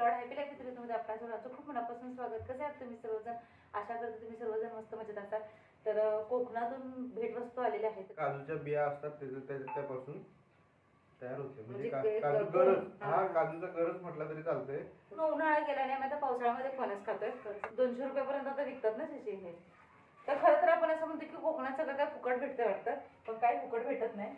Lord happy लाईफमध्ये आपल्या सर्वांचं खूप मनापासून स्वागत. कसं आहात तुम्ही सर्वजण? आशा करते तुम्ही सर्वजण मस्त मजेत असाल. तर कोकणातून भेटवस्तू आलेल्या आहेत. काजूच्या बिया असतात त्याच्या त्या- त्यापासून तयार होते. म्हणजे म्हणजे काजू गरज. हा. काजूचा गरज म्हटला तरी चालतंय. पूर्ण उन्हाळा गेला नाही आता पावसाळ्यामध्ये फणस खातोय. दोनशे रुपयापर्यंत आता विकतात ना त्याचे हे. तर खरं तर आपण असं म्हणतो की कोकणात सगळं काय फुकट भेटतं वाटतं. पण काय फुकट भेटत नाही.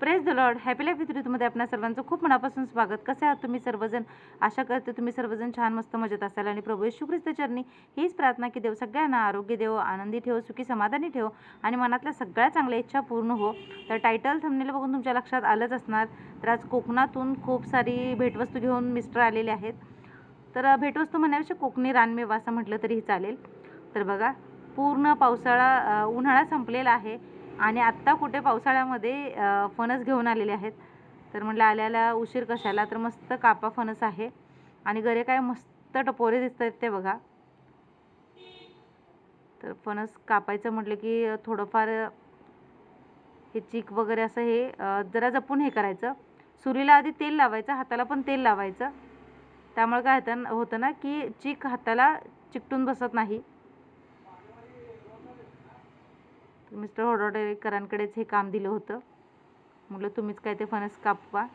Praise the Lord happy life with ऋतूमध्ये आपल्या सर्वांचं खूप मनापासून स्वागत. कसे आहात तुम्ही सर्वजण? आशा करते तुम्ही सर्वजण छान मस्त मजेत असाल आणि प्रभू येशू ख्रिस्त चरणी हीच प्रार्थना की देव सगळ्यांना आरोग्य देव आनंदी ठेव सुखी समाधानी ठेव आणि मनातल्या सगळ्या चांगल्या इच्छा पूर्ण हो. तर टायटल थंबनेल बघून तुमच्या लक्षात आलंच असणार. तर आज कोकणातून खूप सारी भेटवस्तू घेऊन मिस्टर आलेले आहेत. तर भेटवस्तू म्हणण्यापेक्षा कोकणी रानमेवा असं म्हटलं तरीही चालेल. तर बघा पूर्ण पावसाळा उन्हाळा संपलेला आहे. आणि आत्ता कुठे पावसाळ्यामध्ये फणस घेऊन आलेले आहेत. तर म्हटलं आल्याला उशीर कशाला? तर मस्त कापा फणस आहे. आणि गरे काय मस्त टपोरे दिसत आहेत ते बघा. तर फणस कापायचं म्हटलं की थोडंफार हे चीक वगैरे असं हे जरा जपून हे करायचं. सुरीला आधी तेल लावायचं हाताला पण तेल लावायचं. त्यामुळे काय होतं होतं ना की चीक हाताला चिकटून बसत नाही. मिस्टर होडोडेकरांकडेच हे काम दिलं होतं. म्हटलं तुम्हीच काय ते फणस कापवा.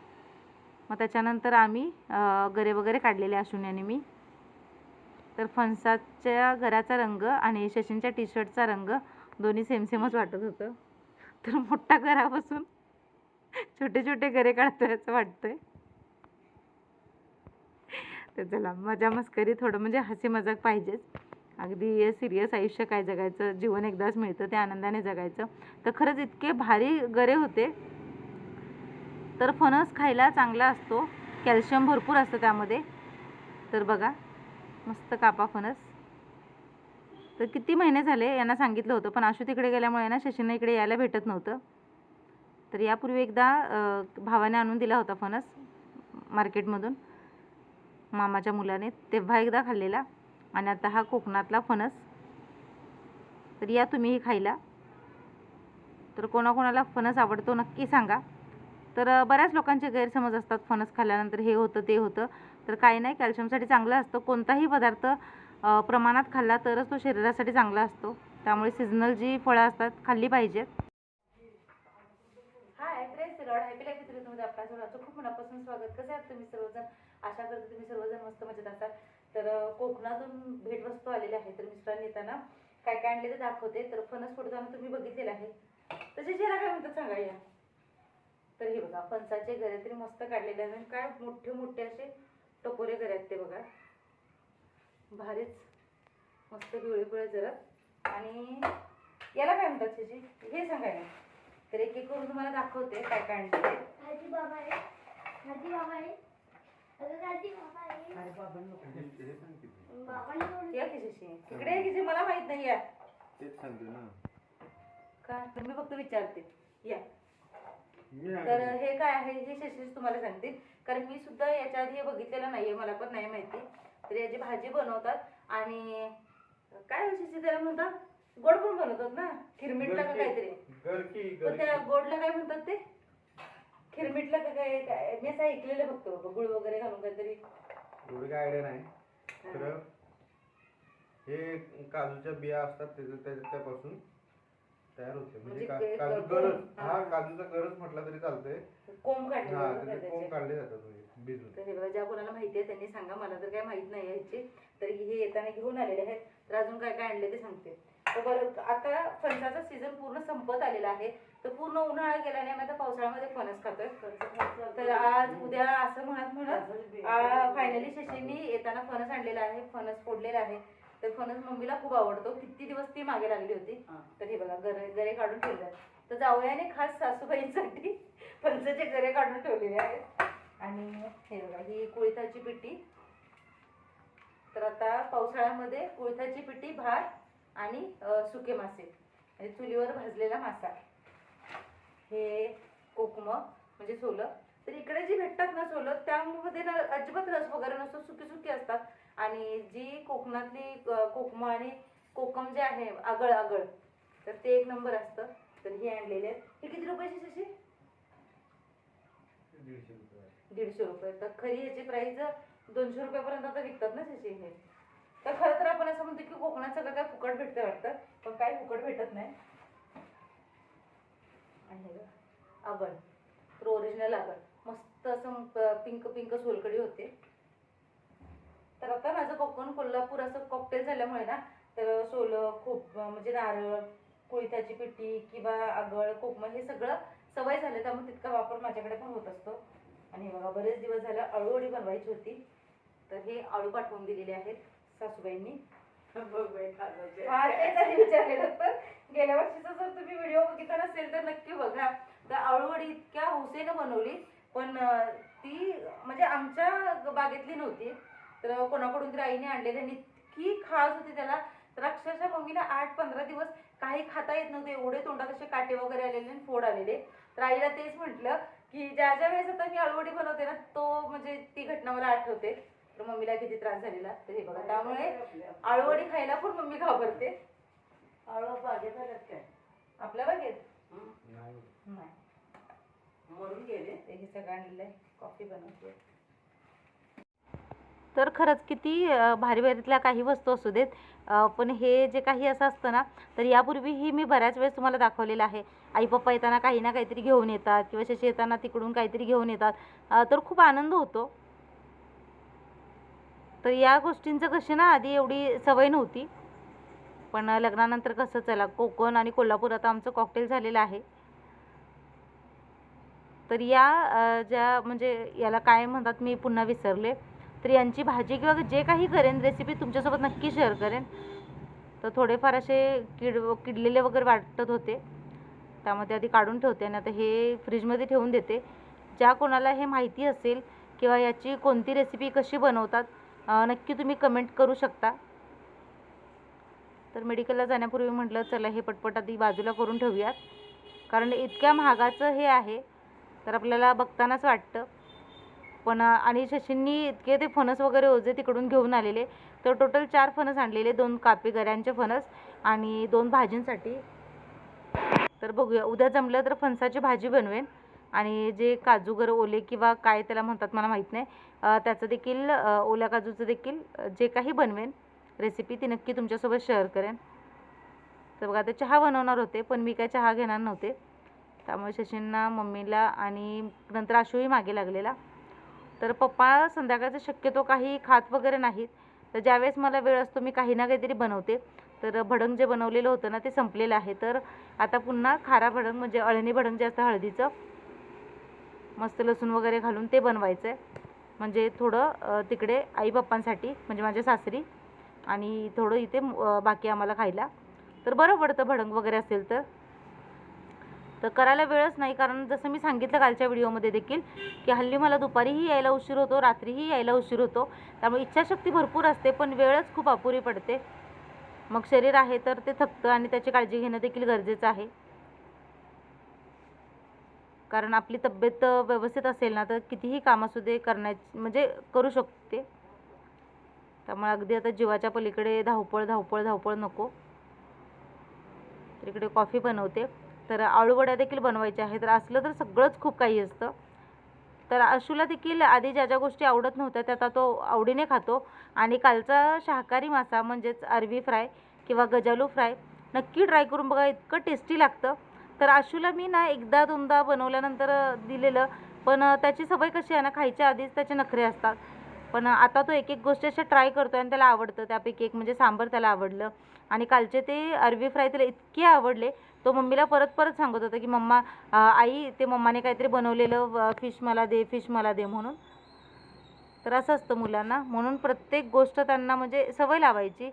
मग त्याच्यानंतर आम्ही गरे वगैरे काढलेले अशून्याने मी. तर फणसाच्या घराचा रंग आणि शशींच्या टी शर्टचा रंग दोन्ही सेम सेमच वाटत होतं. तर मोठा घरापासून छोटे छोटे गरे काढतोय असं वाटतंय. तर चला मजा मस्करी थोडं म्हणजे हसी मजाक पाहिजेच. अगदी सिरियस आयुष्य काय जगायचं? जीवन एकदाच मिळतं ते आनंदाने जगायचं. तर खरंच इतके भारी गरे होते. तर फणस खायला चांगला असतो. कॅल्शियम भरपूर असतं त्यामध्ये. तर बघा मस्त कापा फणस. तर किती महिने झाले यांना सांगितलं होतं पण आशू तिकडे गेल्यामुळे ना शशींना इकडे यायला भेटत नव्हतं. तर यापूर्वी एकदा भावाने आणून दिला होता फणस मार्केटमधून मामाच्या मुलाने तेव्हा एकदा खाल्लेला. आणि आता हा कोकणातला फणस. तर या तुम्हीही खायला. तर कोणाकोणाला फणस आवडतो नक्की सांगा. तर बऱ्याच लोकांचे गैरसमज असतात फणस खाल्ल्यानंतर हे होतं ते होतं. तर काही नाही कॅल्शियमसाठी चांगलं असतं. कोणताही पदार्थ प्रमाणात खाल्ला तरच तो शरीरासाठी चांगला असतो. त्यामुळे सीझनल जी फळं असतात खाल्ली पाहिजेत. हाय प्रेस हॅपी लाईफ आपल्या खूप मनापासून स्वागत. कसं आहात तुम्ही सर्वजण? आशा करते तुम्ही सर्वजण मस्त मजेत असाल. तर कोकणातून भेटवस्तू आलेल्या आहेत. तर मिस्टरांनी येताना काय काय आणले ते दाखवते. तर फणस फोडताना तुम्ही बघितलेलं आहे. तसे चेहरा काय म्हणतात सांगा या. तर हे बघा फणसाचे गरे तरी मस्त काढलेले आहेत. आणि काय मोठे मोठे असे टपोरे गरे आहेत ते बघा. भारीच मस्त पिवळे पिवळे जरत आणि याला काय म्हणतात त्याची हे सांगायला तर एक एक करून तुम्हाला दाखवते काय काय आणते हाजी बाबा आहे. हाजी बाबा आहे. हे या इकडे या मला माहीत नाही या. तेच सांगते ना. का? तर मी फक्त विचारते. या. मी तर? हे काय आहे? हे शशीच तुम्हाला सांगते. कारण मी सुद्धा याच्या आधी हे बघितलेलं नाहीये मला पण नाही माहिती. तर याची भाजी बनवतात आणि काय शशी त्याला म्हणतात? गोड पण बनवतात ना? खिरमिटला का गरकी- काहीतरी? गरकी पण त्या गरकी. गोडला काय म्हणतात ते? खिरमिटला का काय? काय? मी असं ऐकलेलं फक्त बाबा गुळ वगैरे घालून काहीतरी. एवढी काय आयडिया नाही. तर हे काजूच्या बिया असतात त्याच्या त्या- त्यापासून तयार होते. म्हणजे म्हणजे का- ते काजू गरज हा. काजूचा गरज म्हटला तरी चालतंय. कोंब काढले हा जातात त्याचे त्याचे. कोंब काढले जातात म्हणजे भिजून. तर हे बघा ज्या कोणाला माहिती आहे त्यांनी सांगा मला तर काय माहीत नाही ह्याची तर हे येताना घेऊन आलेले आहेत. तर अजून काय काय आणले ते सांगते. तर बरं आता फणसाचा सीझन पूर्ण संपत आलेला आहे. तर पूर्ण उन्हाळा गेला आम्ही आता पावसाळ्यामध्ये फणस खातोय. तर आज उद्या असं म्हणत म्हणत फायनली शशींनी येताना फणस आणलेला आहे फणस फोडलेला आहे. तर फणस मम्मीला खूप आवडतो. किती दिवस ती मागे लागली होती. तर हे बघा गरे गरे काढून ठेवले तर जावयाने खास सासूबाईंसाठी फणसाचे गरे काढून ठेवलेले आहेत. आणि हे बघा ही कुळिथाची पिठी. तर आता पावसाळ्यामध्ये कुळिथाची पिठी भात आणि सुके मासे. म्हणजे चुलीवर भाजलेला मासा. हे कोकम म्हणजे सोलं. तर इकडे जी भेटतात ना सोलं त्यामध्ये ना अजिबात रस वगैरे नसतो सुकी सुकी असतात. आणि जी कोकणातली कोकम आणि कोकम जे आहे आगळ आगळ तर ते एक नंबर असतं. तर हे आणलेले आहेत. हे किती रुपयाची शशी? दीडशे रुपये. तर खरी ह्याची प्राइस दोनशे रुपयापर्यंत आता विकतात ना त्याचे हे. तर खरं तर आपण असं म्हणतो की कोकणात सगळं काय फुकट भेटतं वाटतं पण काय फुकट भेटत नाही. आणि हे तर ओरिजिनल आगळ. मस्त असं पिंक पिंक सोलकडी होते. तर आता माझं कोकण कोल्हापूर असं कॉकटेल झाल्यामुळे ना तर सोलं खूप म्हणजे नारळ कुळिथाची पिठी किंवा आगळ कोकम हे सगळं सवय झालं त्यामुळे तितका वापर माझ्याकडे पण होत असतो. आणि बघा बरेच दिवस झालं अळूवडी बनवायची होती. तर हे आळू पाठवून दिलेले आहेत. सासूबाईंनी. हा तेच आधी विचारलेलं तर गेल्या वर्षीचा जर तुम्ही व्हिडिओ बघितला नसेल तर नक्की बघा. तर आळूवडी इतक्या हुसेनं बनवली पण ती म्हणजे आमच्या बागेतली नव्हती. तर कोणाकडून तरी आईने आणलेली आणि इतकी खास होती त्याला. तर अक्षरशः मम्मीला आठ पंधरा दिवस काही खाता येत नव्हते. एवढे तोंडात असे काटे वगैरे आलेले आणि फोड आलेले. तर आईला तेच म्हटलं की ज्या ज्या वेळेस आता मी अळवडी बनवते ना तो म्हणजे ती घटना मला आठवते. तर मम्मीला किती त्रास झालेला तर हे बघा. त्यामुळे आळूवडी खायला पण मम्मी घाबरते. आळू बागेत आल्यात काय? आपल्या बागेत? नाही. मरून गेले? ते हे सगळं आणलेलं कॉफी बनवते. तर खरंच किती भारी भारीतल्या काही वस्तू असू देत. पण हे जे काही असं असतं ना तर यापूर्वीही मी बऱ्याच वेळेस तुम्हाला दाखवलेलं आहे. आई पप्पा येताना काही ना काहीतरी घेऊन येतात किंवा शशी येताना तिकडून काहीतरी घेऊन येतात. तर खूप आनंद होतो. तर या गोष्टींचं कशी ना आधी एवढी सवय नव्हती. पण लग्नानंतर कसं चला कोकण आणि कोल्हापूर आता आमचं कॉकटेल झालेलं आहे. तर या ज्या म्हणजे याला काय म्हणतात मी पुन्हा विसरले. तर यांची भाजी किंवा जे काही करेन रेसिपी तुमच्यासोबत नक्की शेअर करेन. तर थोडेफार असे किड किडलेले वगैरे वाटत होते. त्यामध्ये आधी काढून ठेवते आणि आता हे फ्रीजमध्ये ठेवून देते. ज्या कोणाला हे माहिती असेल किंवा याची कोणती रेसिपी कशी बनवतात नक्की तुम्ही कमेंट करू शकता. तर मेडिकलला जाण्यापूर्वी म्हटलं चला हे पटपट आधी बाजूला करून ठेवूयात. कारण इतक्या महागाचं हे आहे तर आपल्याला बघतानाच वाटतं. पण आणि शशींनी इतके ते फणस वगैरे ओझे तिकडून घेऊन आलेले. तर टोटल चार फणस आणलेले दोन कापी गऱ्यांचे फणस आणि दोन भाजींसाठी. तर बघूया उद्या जमलं तर फणसाची भाजी बनवेन. आणि जे काजूगर ओले किंवा काय त्याला म्हणतात मला माहीत नाही. त्याचं देखील ओल्या काजूचं देखील जे काही बनवेन रेसिपी ती नक्की तुमच्यासोबत शेअर करेन. तर बघा आता चहा बनवणार होते पण मी काय चहा घेणार नव्हते. त्यामुळे शशींना मम्मीला आणि नंतर आशूही मागे लागलेला. तर पप्पा संध्याकाळचं शक्यतो काही खात वगैरे नाहीत. तर ज्यावेळेस मला वेळ असतो मी काही ना काहीतरी बनवते. तर भडंग जे बनवलेलं होतं ना ते संपलेलं आहे. तर आता पुन्हा खारा भडंग म्हणजे अळणी भडंग जे असतं हळदीचं मस्त लसूण वगैरे घालून ते बनवायचं आहे म्हणजे थोडं तिकडे आई बाप्पांसाठी म्हणजे माझ्या सासरी आणि थोडं इथे बाकी आम्हाला खायला. तर बरं पडतं भडंग वगैरे असेल तर. तर करायला वेळच नाही कारण जसं मी सांगितलं कालच्या व्हिडिओमध्ये देखील की हल्ली मला दुपारीही यायला उशीर होतो रात्रीही यायला उशीर होतो. त्यामुळे इच्छाशक्ती भरपूर असते पण वेळच खूप अपुरी पडते. मग शरीर आहे तर ते थकतं आणि त्याची काळजी घेणं देखील गरजेचं आहे. कारण आपली तब्येत व्यवस्थित असेल ना तर कितीही काम असू दे करण्याची म्हणजे करू शकते. त्यामुळे अगदी आता जीवाच्या पलीकडे धावपळ धावपळ धावपळ नको. तर इकडे कॉफी बनवते. तर आळूवड्या देखील बनवायच्या आहेत. तर असलं तर सगळंच खूप काही असतं. तर आशूला देखील आधी ज्या ज्या गोष्टी आवडत नव्हत्या त्या आता तो आवडीने खातो. आणि कालचा शाकाहारी मासा म्हणजेच अरवी फ्राय किंवा गजालू फ्राय नक्की ट्राय करून बघा इतकं टेस्टी लागतं. तर आशूला मी ना एकदा दोनदा बनवल्यानंतर दिलेलं. पण त्याची सवय कशी आहे ना खायच्या आधीच त्याचे नखरे असतात. पण आता तो एक एक गोष्ट अशा ट्राय करतो आणि त्याला आवडतं. त्यापैकी एक म्हणजे सांबर त्याला आवडलं. आणि कालचे ते अरवी फ्राय त्याला इतके आवडले. तो मम्मीला परत परत सांगत होता की मम्मा आई ते मम्माने काहीतरी बनवलेलं फिश मला दे फिश मला दे म्हणून. तर असं असतं मुलांना. म्हणून प्रत्येक गोष्ट त्यांना म्हणजे सवय लावायची.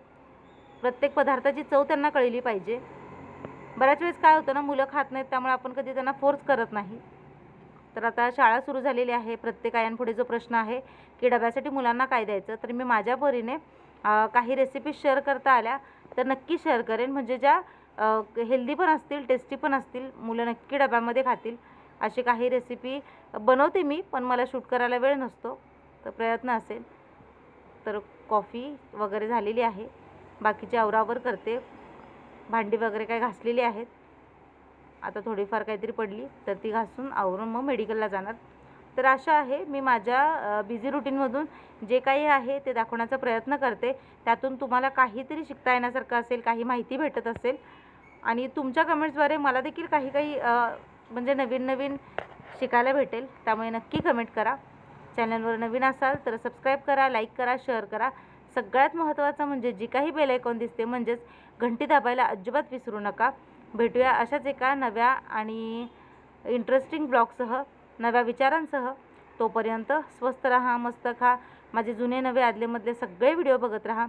प्रत्येक पदार्थाची चव त्यांना कळली पाहिजे. बऱ्याच वेळेस काय होतं ना मुलं खात नाहीत त्यामुळे आपण कधी त्यांना फोर्स करत नाही. तर आता शाळा सुरू झालेली आहे प्रत्येक आयांपुढे जो प्रश्न आहे की डब्यासाठी मुलांना काय द्यायचं? तर मी माझ्या परीने काही रेसिपी शेअर करता आल्या तर नक्की शेअर करेन. म्हणजे ज्या हेल्दी पण असतील टेस्टी पण असतील मुलं नक्की डब्यामध्ये खातील. अशी काही रेसिपी बनवते मी पण मला शूट करायला वेळ नसतो तर प्रयत्न असेल. तर कॉफी वगैरे झालेली आहे. बाकीची आवरावर करते. भांडी वगैरे काय घासलेली आहेत. आता थोडीफार काहीतरी पडली तर ती घासून आवरून मग मेडिकलला जाणार. तर अशा आहे मी माझ्या बिझी रुटीनमधून जे काही आहे ते दाखवण्याचा प्रयत्न करते. त्यातून तुम्हाला काहीतरी शिकता येण्यासारखं असेल काही माहिती भेटत असेल. आणि तुमच्या कमेंट्सद्वारे मला देखील काही काही म्हणजे नवीन नवीन शिकायला भेटेल. त्यामुळे नक्की कमेंट करा. चॅनलवर नवीन असाल तर सबस्क्राईब करा लाईक करा शेअर करा. सगळ्यात महत्त्वाचं म्हणजे जी काही बेल आयकॉन दिसते म्हणजेच घंटी दाबायला अजिबात विसरू नका. भेटूया अशाच एका नव्या आणि इंटरेस्टिंग ब्लॉगसह नव्या विचारांसह. तोपर्यंत स्वस्त राहा मस्त खा. माझे जुने नवे आदलेमधले सगळे व्हिडिओ बघत राहा.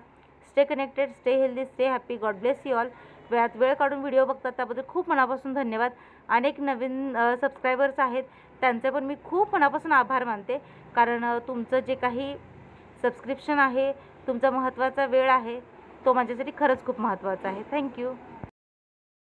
Stay connected stay healthy stay happy God bless you all वेळात वेळ काढून व्हिडिओ बघतात त्याबद्दल खूप मनापासून धन्यवाद. अनेक नवीन सबस्क्रायबर्स आहेत. त्यांचे पण मी खूप मनापासून आभार मानते. कारण तुमचं जे काही सबस्क्रिप्शन आहे तुमचा महत्त्वाचा वेळ आहे. तो माझ्यासाठी खरंच खूप महत्त्वाचा आहे. थँक्यू